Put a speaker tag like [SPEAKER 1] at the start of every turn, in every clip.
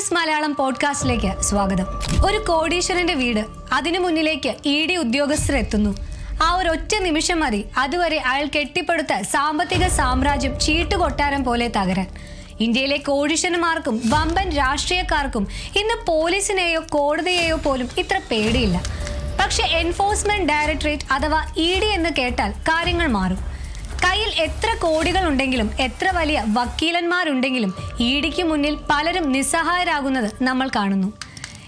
[SPEAKER 1] News Malayalam പോഡ്കാസ്റ്റിലേക്ക് സ്വാഗതം. ഒരു കോടീശ്വരന്റെ വീട് അതിനു മുന്നിലേക്ക് ഇ ഡി ഉദ്യോഗസ്ഥർ എത്തുന്നു. ആ ഒരു ഒറ്റ നിമിഷം മതി. അതുവരെ അയാൾ കെട്ടിപ്പടുത്ത സാമ്പത്തിക സാമ്രാജ്യം ചീട്ടുകൊട്ടാരം പോലെ തകരാൻ. ഇന്ത്യയിലെ കോടീശ്വരന്മാർക്കും വമ്പൻ രാഷ്ട്രീയക്കാർക്കും ഇന്ന് പോലീസിനെയോ കോടതിയെയോ പോലും ഇത്ര പേടിയില്ല. പക്ഷെ എൻഫോഴ്സ്മെന്റ് ഡയറക്ടറേറ്റ് അഥവാ ഇ ഡി എന്ന് കേട്ടാൽ കാര്യങ്ങൾ മാറും. കയ്യിൽ എത്ര കോടികൾ ഉണ്ടെങ്കിലും എത്ര വലിയ വക്കീലന്മാരുണ്ടെങ്കിലും ഇഡിക്ക് മുന്നിൽ പലരും നിസ്സഹായരാകുന്നത് നമ്മൾ കാണുന്നു.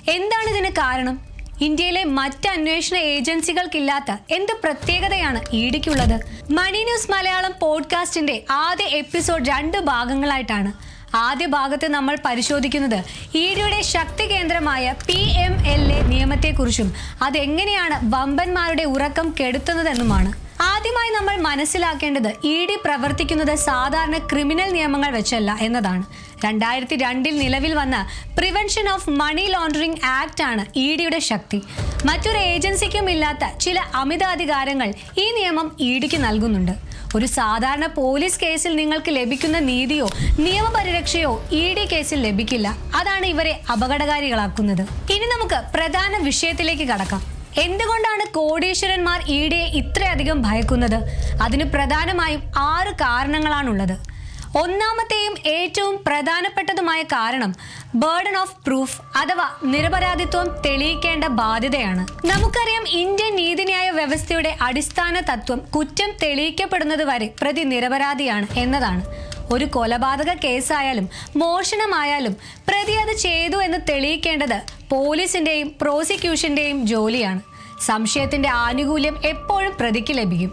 [SPEAKER 1] എന്താണ് ഇതിന് കാരണം? ഇന്ത്യയിലെ മറ്റ് അന്വേഷണ ഏജൻസികൾക്കില്ലാത്ത എന്ത് പ്രത്യേകതയാണ് ഇഡിക്കുള്ളത് മണി ന്യൂസ് മലയാളം പോഡ്കാസ്റ്റിന്റെ ആദ്യ എപ്പിസോഡ് രണ്ട് ഭാഗങ്ങളായിട്ടാണ്. ആദ്യ ഭാഗത്ത് നമ്മൾ പരിശോധിക്കുന്നത് ഇഡിയുടെ ശക്തി കേന്ദ്രമായ പി എം എൽ എ നിയമത്തെക്കുറിച്ചും അതെങ്ങനെയാണ് വമ്പന്മാരുടെ ഉറക്കം കെടുത്തുന്നതെന്നുമാണ്. ആദ്യമായി നമ്മൾ മനസ്സിലാക്കേണ്ടത് ഇ ഡി പ്രവർത്തിക്കുന്നത് സാധാരണ ക്രിമിനൽ നിയമങ്ങൾ വെച്ചല്ല എന്നതാണ്. രണ്ടായിരത്തി രണ്ടിൽ നിലവിൽ വന്ന prevention of money laundering act ആണ് ഇ ഡിയുടെ ശക്തി. മറ്റൊരു ഏജൻസിക്കും ഇല്ലാത്ത ചില അമിതാധികാരങ്ങൾ ഈ നിയമം ഇ ഡിക്ക് നൽകുന്നുണ്ട്. ഒരു സാധാരണ പോലീസ് കേസിൽ നിങ്ങൾക്ക് ലഭിക്കുന്ന നീതിയോ നിയമപരിരക്ഷയോ ഇ ഡി കേസിൽ ലഭിക്കില്ല. അതാണ് ഇവരെ അപകടകാരികളാക്കുന്നത്. ഇനി നമുക്ക് പ്രധാന വിഷയത്തിലേക്ക് കടക്കാം. എന്തുകൊണ്ടാണ് കോടീശ്വരന്മാർ ഇ ഡിയെ ഇത്രയധികം ഭയക്കുന്നത്? അതിന് പ്രധാനമായും ആറ് കാരണങ്ങളാണുള്ളത്. ഒന്നാമത്തെയും ഏറ്റവും പ്രധാനപ്പെട്ടതുമായ കാരണം ബേർഡൻ ഓഫ് പ്രൂഫ് അഥവാ നിരപരാധിത്വം തെളിയിക്കേണ്ട ബാധ്യതയാണ്. നമുക്കറിയാം ഇന്ത്യൻ നീതിന്യായ വ്യവസ്ഥയുടെ അടിസ്ഥാന തത്വം കുറ്റം തെളിയിക്കപ്പെടുന്നത് വരെ പ്രതി നിരപരാധിയാണ് എന്നതാണ്. ഒരു കൊലപാതക കേസായാലും മോഷണമായാലും പ്രതി അത് ചെയ്തു എന്ന് തെളിയിക്കേണ്ടത് പോലീസിന്റെയും പ്രോസിക്യൂഷന്റെയും ജോലിയാണ്. സംശയത്തിന്റെ ആനുകൂല്യം എപ്പോഴും പ്രതിക്ക് ലഭിക്കും.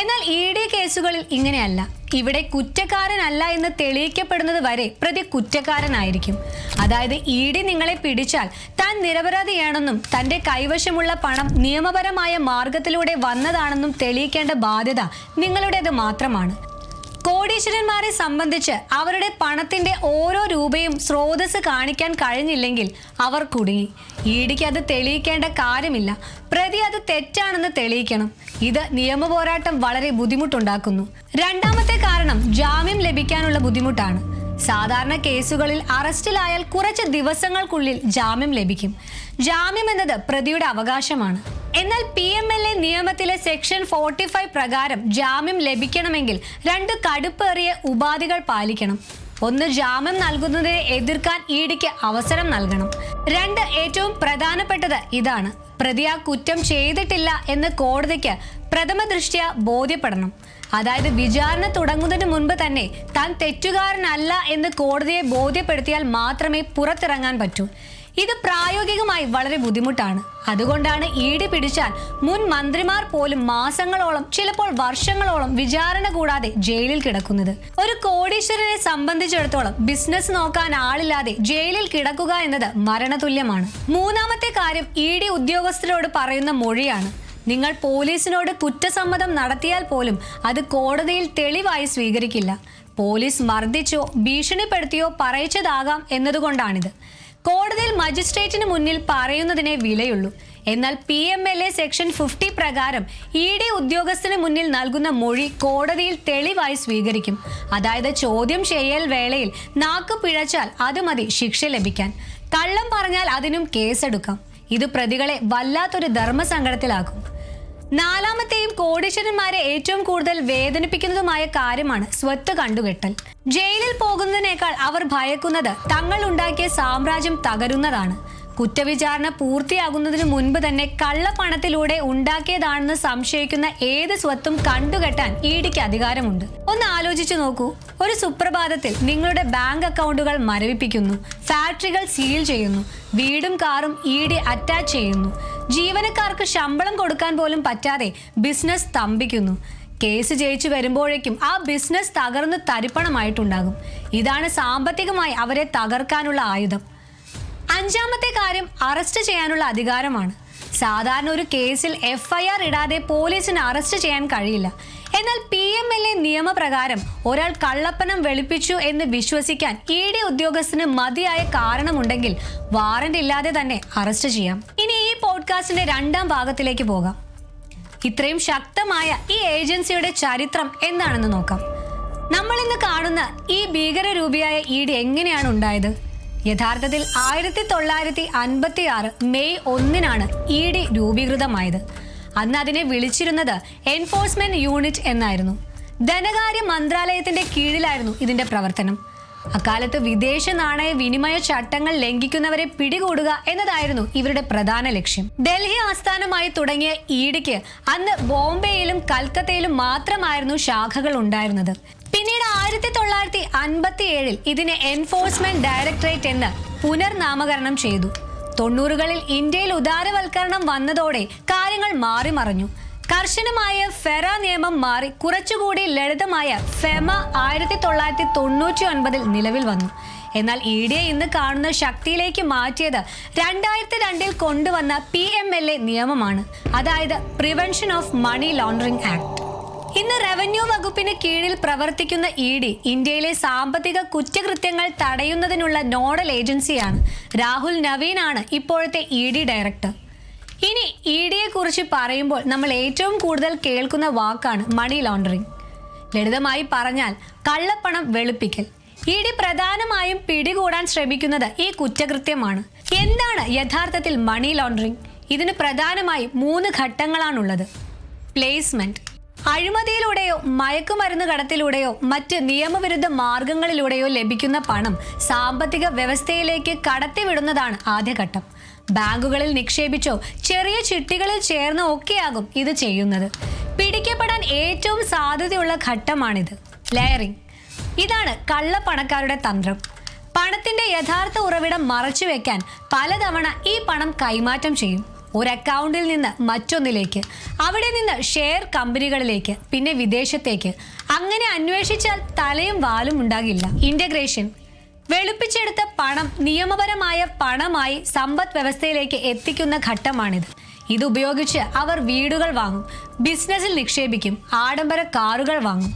[SPEAKER 1] എന്നാൽ ഇ ഡി കേസുകളിൽ ഇങ്ങനെയല്ല. ഇവിടെ കുറ്റക്കാരനല്ല എന്ന് തെളിയിക്കപ്പെടുന്നത് വരെ പ്രതി കുറ്റക്കാരനായിരിക്കും. അതായത് ഇ ഡി നിങ്ങളെ പിടിച്ചാൽ താൻ നിരപരാധിയാണെന്നും തന്റെ കൈവശമുള്ള പണം നിയമപരമായ മാർഗത്തിലൂടെ വന്നതാണെന്നും തെളിയിക്കേണ്ട ബാധ്യത നിങ്ങളുടേത് മാത്രമാണ്. കോടീശ്വരന്മാരെ സംബന്ധിച്ച് അവരുടെ പണത്തിന്റെ ഓരോ രൂപയും സ്രോതസ് കാണിക്കാൻ കഴിഞ്ഞില്ലെങ്കിൽ അവർ കുടുങ്ങി. ഇഡിക്ക് അത് തെളിയിക്കേണ്ട കാര്യമില്ല. പ്രതി അത് തെറ്റാണെന്ന് തെളിയിക്കണം. ഇത് നിയമ പോരാട്ടം വളരെ ബുദ്ധിമുട്ടുണ്ടാക്കുന്നു. രണ്ടാമത്തെ കാരണം ജാമ്യം ലഭിക്കാനുള്ള ബുദ്ധിമുട്ടാണ്. സാധാരണ കേസുകളിൽ അറസ്റ്റിലായാൽ കുറച്ച് ദിവസങ്ങൾക്കുള്ളിൽ ജാമ്യം ലഭിക്കും. ജാമ്യം എന്നത് പ്രതിയുടെ അവകാശമാണ്. എന്നാൽ പി എം എൽ എ നിയമത്തിലെ സെക്ഷൻ ഫോർട്ടി ഫൈവ് പ്രകാരം ജാമ്യം ലഭിക്കണമെങ്കിൽ രണ്ട് കടുപ്പേറിയ ഉപാധികൾ പാലിക്കണം. ഒന്ന് ജാമ്യം നൽകുന്നതിനെ എതിർക്കാൻ ഇഡിക്ക് അവസരം നൽകണം. രണ്ട് ഏറ്റവും പ്രധാനപ്പെട്ടത് ഇതാണ്. പ്രതി ആ കുറ്റം ചെയ്തിട്ടില്ല എന്ന് കോടതിക്ക് പ്രഥമ ദൃഷ്ട്യ ബോധ്യപ്പെടണം. അതായത് വിചാരണ തുടങ്ങുന്നതിന് മുൻപ് തന്നെ താൻ തെറ്റുകാരനല്ല എന്ന് കോടതിയെ ബോധ്യപ്പെടുത്തിയാൽ മാത്രമേ പുറത്തിറങ്ങാൻ പറ്റൂ. ഇത് പ്രായോഗികമായി വളരെ ബുദ്ധിമുട്ടാണ്. അതുകൊണ്ടാണ് ഈടി പിടിച്ചാൽ മുൻ മന്ത്രിമാർ പോലും മാസങ്ങളോളം ചിലപ്പോൾ വർഷങ്ങളോളം വിചാരണ കൂടാതെ ജയിലിൽ കിടക്കുന്നത്. ഒരു കോടീശ്വരനെ സംബന്ധിച്ചിടത്തോളം ബിസിനസ് നോക്കാൻ ആളില്ലാതെ ജയിലിൽ കിടക്കുക എന്നത് മരണതുല്യമാണ്. മൂന്നാമത്തെ കാര്യം ഇ ഡി ഉദ്യോഗസ്ഥരോട് പറയുന്ന മൊഴിയാണ്. നിങ്ങൾ പോലീസിനോട് കുറ്റസമ്മതം നടത്തിയാൽ പോലും അത് കോടതിയിൽ തെളിവായി സ്വീകരിക്കില്ല. പോലീസ് മർദ്ദിച്ചോ ഭീഷണിപ്പെടുത്തിയോ പറയിച്ചതാകാം എന്നതുകൊണ്ടാണിത്. കോടതിയിൽ മജിസ്ട്രേറ്റിന് മുന്നിൽ പറയുന്നതിനെ വിലയുള്ളൂ. എന്നാൽ P M L A section fifty പ്രകാരം ഇ ഡി ഉദ്യോഗസ്ഥന് മുന്നിൽ നൽകുന്ന മൊഴി കോടതിയിൽ തെളിവായി സ്വീകരിക്കും. അതായത് ചോദ്യം ചെയ്യൽ വേളയിൽ നാക്ക് പിഴച്ചാൽ അത് മതി ശിക്ഷ ലഭിക്കാൻ. കള്ളം പറഞ്ഞാൽ അതിനും കേസെടുക്കാം. ഇത് പ്രതികളെ വല്ലാത്തൊരു ധർമ്മസങ്കടത്തിലാക്കും. നാലാമത്തെയും കോടീശ്വരന്മാരെ ഏറ്റവും കൂടുതൽ വേദനിപ്പിക്കുന്നതുമായ കാര്യമാണ് സ്വത്ത് കണ്ടുകെട്ടൽ. ജയിലിൽ പോകുന്നതിനേക്കാൾ അവർ ഭയക്കുന്നത് തങ്ങൾ ഉണ്ടാക്കിയ സാമ്രാജ്യം തകരുന്നതാണ്. കുറ്റവിചാരണ പൂർത്തിയാകുന്നതിന് മുൻപ് തന്നെ കള്ളപ്പണത്തിലൂടെ ഉണ്ടാക്കിയതാണെന്ന് സംശയിക്കുന്ന ഏത് സ്വത്തും കണ്ടുകെട്ടാൻ ഇഡിക്ക് അധികാരമുണ്ട്. ഒന്ന് ആലോചിച്ചു നോക്കൂ. ഒരു സുപ്രഭാതത്തിൽ നിങ്ങളുടെ ബാങ്ക് അക്കൗണ്ടുകൾ മരവിപ്പിക്കുന്നു. ഫാക്ടറികൾ സീൽ ചെയ്യുന്നു. വീടും കാറും ഇ ഡി അറ്റാച്ച് ചെയ്യുന്നു. ജീവനക്കാർക്ക് ശമ്പളം കൊടുക്കാൻ പോലും പറ്റാതെ ബിസിനസ് സ്തംഭിക്കുന്നു. കേസ് ജയിച്ചു വരുമ്പോഴേക്കും ആ ബിസിനസ് തകർന്ന് തരിപ്പണമായിട്ടുണ്ടാകും. ഇതാണ് സാമ്പത്തികമായി അവരെ തകർക്കാനുള്ള ആയുധം. അഞ്ചാമത്തെ കാര്യം അറസ്റ്റ് ചെയ്യാനുള്ള അധികാരമാണ്. സാധാരണ ഒരു കേസിൽ എഫ്ഐആർ ഇടാതെ പോലീസിന് അറസ്റ്റ് ചെയ്യാൻ കഴിയില്ല. എന്നാൽ പി എം എൽ എ നിയമപ്രകാരം ഒരാൾ കള്ളപ്പണം വെളുപ്പിച്ചു എന്ന് വിശ്വസിക്കാൻ ഇ ഡി ഉദ്യോഗസ്ഥന് മതിയായ കാരണമുണ്ടെങ്കിൽ വാറന്റ് ഇല്ലാതെ തന്നെ അറസ്റ്റ് ചെയ്യാം. ഇനി ഈ പോഡ്കാസ്റ്റിന്റെ രണ്ടാം ഭാഗത്തിലേക്ക് പോകാം. ഇത്രയും ശക്തമായ ഈ ഏജൻസിയുടെ ചരിത്രം എന്താണെന്ന് നോക്കാം. നമ്മൾ ഇന്ന് കാണുന്ന ഈ ഭീകരരൂപിയായ ഇ ഡി എങ്ങനെയാണ് ഉണ്ടായത്? യഥാർത്ഥത്തിൽ ആയിരത്തി തൊള്ളായിരത്തി അൻപത്തി ആറ് മെയ് ഒന്നിനാണ് ഇ ഡി രൂപീകൃതമായത്. അന്ന് അതിനെ വിളിച്ചിരുന്നത് എൻഫോഴ്സ്മെന്റ് യൂണിറ്റ് എന്നായിരുന്നു. ധനകാര്യ മന്ത്രാലയത്തിന്റെ കീഴിലായിരുന്നു ഇതിന്റെ പ്രവർത്തനം. അക്കാലത്ത് വിദേശ നാണയ വിനിമയ ചട്ടങ്ങൾ ലംഘിക്കുന്നവരെ പിടികൂടുക എന്നതായിരുന്നു ഇവരുടെ പ്രധാന ലക്ഷ്യം. ഡൽഹി ആസ്ഥാനമായി തുടങ്ങിയ ഇഡിക്ക് അന്ന് ബോംബെയിലും കൽക്കത്തയിലും മാത്രമായിരുന്നു ശാഖകൾ ഉണ്ടായിരുന്നത്. ആയിരത്തി തൊള്ളായിരത്തി അൻപത്തി ഏഴിൽ ഇതിനെ എൻഫോഴ്സ്മെന്റ് ഡയറക്ടറേറ്റ് എന്ന് പുനർനാമകരണം ചെയ്തു. തൊണ്ണൂറുകളിൽ ഇന്ത്യയിൽ ഉദാരവൽക്കരണം വന്നതോടെ കാര്യങ്ങൾ മാറി മറിഞ്ഞു. കർശനമായ ഫെറ നിയമം മാറി കുറച്ചുകൂടി ലളിതമായ ഫെമ ആയിരത്തി തൊള്ളായിരത്തി തൊണ്ണൂറ്റി ഒൻപതിൽ നിലവിൽ വന്നു. എന്നാൽ ഇ ഡി എ ഇന്ന് കാണുന്ന ശക്തിയിലേക്ക് മാറ്റിയത് രണ്ടായിരത്തി രണ്ടിൽ കൊണ്ടുവന്ന പി എം എൽ എ നിയമമാണ്. അതായത് prevention of money laundering act ഇന്ന് റവന്യൂ വകുപ്പിന് കീഴിൽ പ്രവർത്തിക്കുന്ന ഇ ഡി ഇന്ത്യയിലെ സാമ്പത്തിക കുറ്റകൃത്യങ്ങൾ തടയുന്നതിനുള്ള നോഡൽ ഏജൻസിയാണ്. രാഹുൽ നവീൻ ആണ് ഇപ്പോഴത്തെ ഇ ഡി ഡയറക്ടർ. ഇനി ഇ ഡിയെ കുറിച്ച് പറയുമ്പോൾ നമ്മൾ ഏറ്റവും കൂടുതൽ കേൾക്കുന്ന വാക്കാണ് മണി ലോണ്ടറിംഗ് ലളിതമായി പറഞ്ഞാൽ കള്ളപ്പണം വെളുപ്പിക്കൽ. ഇ ഡി പ്രധാനമായും പിടികൂടാൻ ശ്രമിക്കുന്നത് ഈ കുറ്റകൃത്യമാണ്. എന്താണ് യഥാർത്ഥത്തിൽ മണി ലോണ്ടറിംഗ് ഇതിന് പ്രധാനമായും മൂന്ന് ഘട്ടങ്ങളാണുള്ളത്. പ്ലേസ്മെന്റ്. അഴിമതിയിലൂടെയോ മയക്കുമരുന്ന് കടത്തിലൂടെയോ മറ്റ് നിയമവിരുദ്ധ മാർഗങ്ങളിലൂടെയോ ലഭിക്കുന്ന പണം സാമ്പത്തിക വ്യവസ്ഥയിലേക്ക് കടത്തിവിടുന്നതാണ് ആദ്യഘട്ടം. ബാങ്കുകളിൽ നിക്ഷേപിച്ചോ ചെറിയ ചിട്ടികളിൽ ചേർന്നോ ഒക്കെയാകും ഇത് ചെയ്യുന്നത്. പിടിക്കപ്പെടാൻ ഏറ്റവും സാധ്യതയുള്ള ഘട്ടമാണിത്. ലെയറിംഗ്. ഇതാണ് കള്ളപ്പണക്കാരുടെ തന്ത്രം. പണത്തിന്റെ യഥാർത്ഥ ഉറവിടം മറച്ചു വെക്കാൻ പലതവണ ഈ പണം കൈമാറ്റം ചെയ്യും. ഒരു അക്കൗണ്ടിൽ നിന്ന് മറ്റൊന്നിലേക്ക് അവിടെ നിന്ന് ഷെയർ കമ്പനികളിലേക്ക് പിന്നെ വിദേശത്തേക്ക്. അങ്ങനെ അന്വേഷിച്ചാൽ തലയും വാലും ഉണ്ടാകില്ല. ഇന്റഗ്രേഷൻ വെളുപ്പിച്ചെടുത്ത പണം നിയമപരമായ പണമായി സമ്പദ് വ്യവസ്ഥയിലേക്ക് എത്തിക്കുന്ന ഘട്ടമാണിത്. ഇതുപയോഗിച്ച് അവർ വീടുകൾ വാങ്ങും ബിസിനസ്സിൽ നിക്ഷേപിക്കും ആഡംബര കാറുകൾ വാങ്ങും.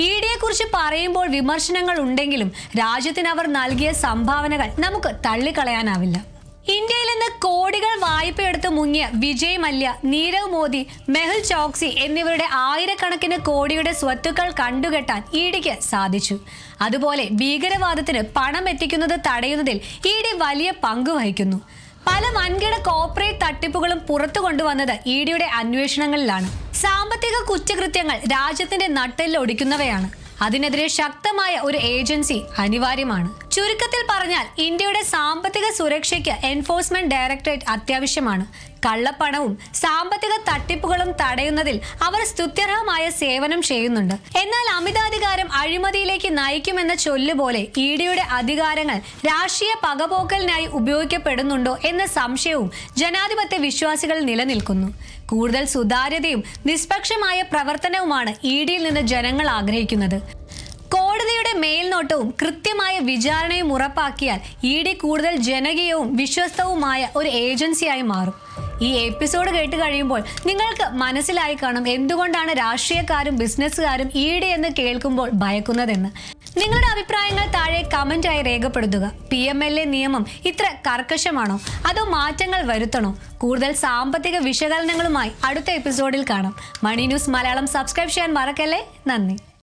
[SPEAKER 1] ഇ ഡിയെക്കുറിച്ച് പറയുമ്പോൾ വിമർശനങ്ങൾ ഉണ്ടെങ്കിലും രാജ്യത്തിന് അവർ നൽകിയ സംഭാവനകൾ നമുക്ക് തള്ളിക്കളയാനാവില്ല. ഇന്ത്യയിൽ നിന്ന് കോടികൾ വായ്പയെടുത്ത് മുങ്ങിയ വിജയ് മല്യ നീരവ് മോദി മെഹുൽ ചോക്സി എന്നിവരുടെ ആയിരക്കണക്കിന് കോടിയുടെ സ്വത്തുക്കൾ കണ്ടുകെട്ടാൻ ഇ ഡിക്ക് സാധിച്ചു. അതുപോലെ ഭീകരവാദത്തിന് പണം എത്തിക്കുന്നത് തടയുന്നതിൽ ഇ ഡി വലിയ പങ്ക് വഹിക്കുന്നു. പല വൻകിട കോർപ്പറേറ്റ് തട്ടിപ്പുകളും പുറത്തു കൊണ്ടുവന്നത് ഇ ഡിയുടെ അന്വേഷണങ്ങളിലാണ്. സാമ്പത്തിക കുറ്റകൃത്യങ്ങൾ രാജ്യത്തിന്റെ നട്ടെല്ലൊടിക്കുന്നവയാണ് അതിനെതിരെ ശക്തമായ ഒരു ഏജൻസി അനിവാര്യമാണ്. ചുരുക്കത്തിൽ പറഞ്ഞാൽ ഇന്ത്യയുടെ സാമ്പത്തിക സുരക്ഷയ്ക്ക് എൻഫോഴ്സ്മെന്റ് ഡയറക്ടറേറ്റ് അത്യാവശ്യമാണ്. കള്ളപ്പണവും സാമ്പത്തിക തട്ടിപ്പുകളും തടയുന്നതിൽ അവർ സ്തുത്യർഹമായ സേവനം ചെയ്യുന്നുണ്ട്. എന്നാൽ അമിതാധികാരം അഴിമതിയിലേക്ക് നയിക്കുമെന്ന ചൊല്ലുപോലെ ഇ ഡിയുടെ അധികാരങ്ങൾ രാഷ്ട്രീയ പകപോക്കലിനായി ഉപയോഗിക്കപ്പെടുന്നുണ്ടോ എന്ന സംശയവും ജനാധിപത്യ വിശ്വാസികൾ നിലനിൽക്കുന്നു. കൂടുതൽ സുതാര്യതയും നിഷ്പക്ഷമായ പ്രവർത്തനവുമാണ് ഇ ഡിയിൽ നിന്ന് ജനങ്ങൾ ആഗ്രഹിക്കുന്നത്. മേൽനോട്ടവും കൃത്യമായ വിചാരണയും ഉറപ്പാക്കിയാൽ ഇ ഡി കൂടുതൽ ജനകീയവും വിശ്വസ്തവുമായ ഒരു ഏജൻസിയായി മാറും. ഈ എപ്പിസോഡ് കേട്ട് കഴിയുമ്പോൾ നിങ്ങൾക്ക് മനസ്സിലായി കാണും എന്തുകൊണ്ടാണ് രാഷ്ട്രീയക്കാരും ബിസിനസ്സുകാരും ഇ ഡി എന്ന് കേൾക്കുമ്പോൾ ഭയക്കുന്നതെന്ന്. നിങ്ങളുടെ അഭിപ്രായങ്ങൾ താഴെ കമന്റായി രേഖപ്പെടുത്തുക. പി എം എൽ എ നിയമം ഇത്ര കർക്കശമാണോ? അതോ മാറ്റങ്ങൾ വരുത്തണോ? കൂടുതൽ സാമ്പത്തിക വിശകലനങ്ങളുമായി അടുത്ത എപ്പിസോഡിൽ കാണാം. മണി ന്യൂസ് മലയാളം സബ്സ്ക്രൈബ് ചെയ്യാൻ മറക്കല്ലേ? നന്ദി.